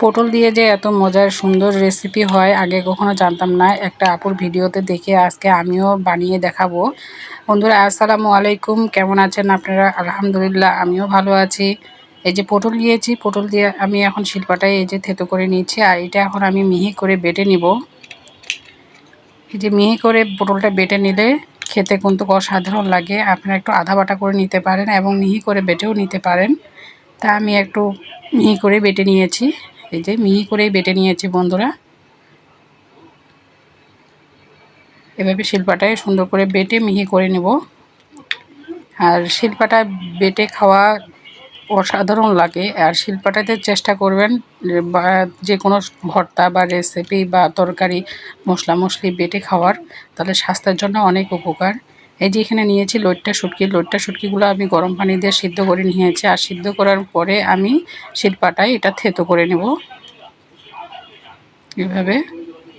পটল দিয়ে যে এত মজার সুন্দর রেসিপি হয়, আগে কখনো জানতাম না। একটা আপুর ভিডিওতে দেখে আজকে আমিও বানিয়ে দেখাবো। বন্ধুরা, আসসালামু আলাইকুম। কেমন আছেন আপনারা? আলহামদুলিল্লাহ, আমিও ভালো আছি। এই যে পটল নিয়েছি পটল দিয়ে আমি এখন শিল্পাটায় এই যে থেতো করে নিয়েছি, আর এটা এখন আমি মিহি করে বেটে নিব। এই যে মিহি করে পটলটা বেটে নিলে খেতে কিন্তু অসাধারণ লাগে। আপনারা একটু আধা বাটা করে নিতে পারেন এবং মিহি করে বেটেও নিতে পারেন। তা আমি একটু মিহি করে বেটে নিয়েছি। এই যে মিহি করেই বেটে নিয়েছি বন্ধুরা। এভাবে শিল্পাটায় সুন্দর করে বেটে মিহি করে নেব। আর শিল্পাটা বেটে খাওয়া অসাধারণ লাগে। আর শিল্পাটাতে চেষ্টা করবেন, বা যে কোনো ভর্তা বা রেসিপি বা তরকারি মশলা মশলি বেটে খাওয়ার, তাহলে স্বাস্থ্যের জন্য অনেক উপকার। এই যে এখানে নিয়েছি লোটটা শুটকি। লোটটা শুটকিগুলো আমি গরম পানি দিয়ে সিদ্ধ করে নিয়েছি আর সিদ্ধ করার পরে আমি শিল্পাটায় এটা থেতো করে নেব। এভাবে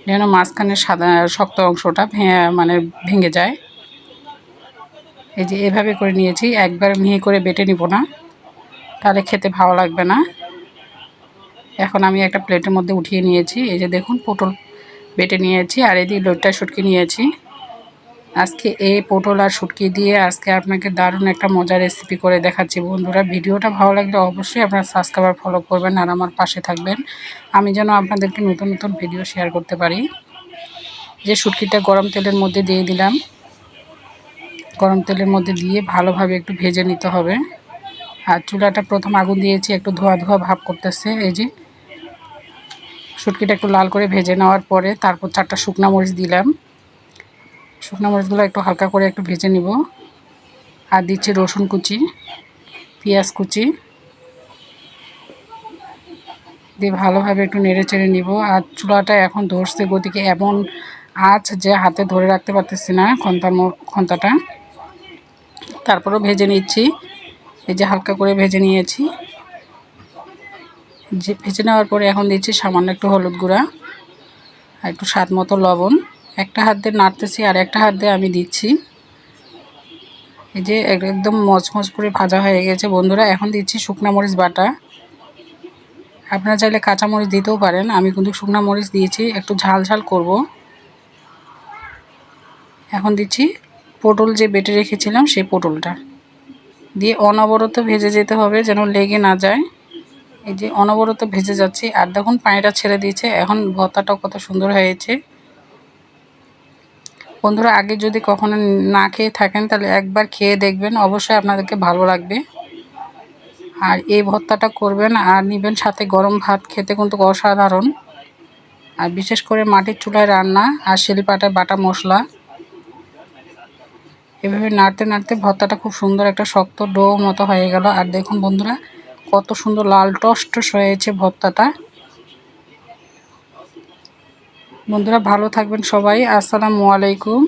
যেন মাঝখানে সাদা, শক্ত অংশটা মানে ভেঙে যায়। এই যে এভাবে করে নিয়েছি, একবার মিহি করে বেটে নিব না, তাহলে খেতে ভালো লাগবে না। এখন আমি একটা প্লেটের মধ্যে উঠিয়ে নিয়েছি, এই যে দেখুন, পটল বেটে নিয়েছি আর এদিকে লোটটা শুটকি নিয়েছি। আজকে এই পটল আর শুটকি দিয়ে আজকে আপনাকে দারুণ একটা মজার রেসিপি করে দেখাচ্ছি বন্ধুরা। ভিডিওটা ভালো লাগলে অবশ্যই আপনারা সাবস্ক্রাইবার ফলো করবেন আর আমার পাশে থাকবেন। আমি যেন আপনাদেরকে নতুন নতুন ভিডিও শেয়ার করতে পারি। যে শুটকিটা গরম তেলের মধ্যে দিয়ে দিলাম। গরম তেলের মধ্যে দিয়ে ভালোভাবে একটু ভেজে নিতে হবে। আর চুলাটা প্রথম আগুন দিয়েছি, একটু ধোয়া ধোয়া ভাব করতেছে। এই যে শুটকিটা একটু লাল করে ভেজে নেওয়ার পরে তারপর চারটা শুকনা মরিচ দিলাম। শুকনো মরিচগুলো একটু হালকা করে একটু ভেজে নিব। আর দিচ্ছি রসুন কুচি, পেঁয়াজ কুচি। দিয়ে ভালোভাবে একটু নেড়ে চেড়ে নিব। আর চুলাটা এখন ধরছে গতিকে এমন আঁচ যে হাতে ধরে রাখতে পারতেছি না খন্তা খন্তাটা। তারপরেও ভেজে নিচ্ছি। এই যে হালকা করে ভেজে নিয়েছি। যে ভেজে নেওয়ার পরে এখন দিচ্ছি সামান্য একটু হলুদ গুঁড়া, আর একটু স্বাদ মতো লবণ। একটা হাত দিয়ে নাড়তেছি আর একটা হাত দিয়ে আমি দিচ্ছি। এই যে একদম মচমচ করে ভাজা হয়ে গেছে। বন্ধুরা, এখন দিচ্ছি শুকনা মরিচ বাটা। আপনারা চাইলে কাঁচা মরিচ দিতেও পারেন। আমি কিন্তু শুকনা মরিচ দিয়েছি, একটু ঝাল ঝাল করব। এখন দিচ্ছি পটল যে বেটে রেখেছিলাম, সেই পটলটা। দিয়ে অনবরত ভেজে যেতে হবে যেন লেগে না যায়। এই যে অনবরত ভেজে যাচ্ছি। আর দেখুন, পানিটা ছেড়ে দিয়েছে। এখন ভর্তাটাও কত সুন্দর হয়েছে। বন্ধুরা, আগে যদি কখনো না খেয়ে থাকেন, তাহলে একবার খেয়ে দেখবেন। অবশ্যই আপনাদেরকে ভালো লাগবে। আর এই ভর্তাটা করবেন আর নিবেন সাথে গরম ভাত, খেতে কিন্তু অসাধারণ। আর বিশেষ করে মাটির চুলায় রান্না আর শিলপাটা বাটা মশলা। এভাবে নাড়তে নাড়তে ভর্তাটা খুব সুন্দর একটা শক্ত ডো মতো হয়ে গেল। আর দেখুন বন্ধুরা, কত সুন্দর লাল টস টস হয়েছে ভর্তাটা। বন্ধুরা ভালো থাকবেন সবাই। আসসালামু আলাইকুম।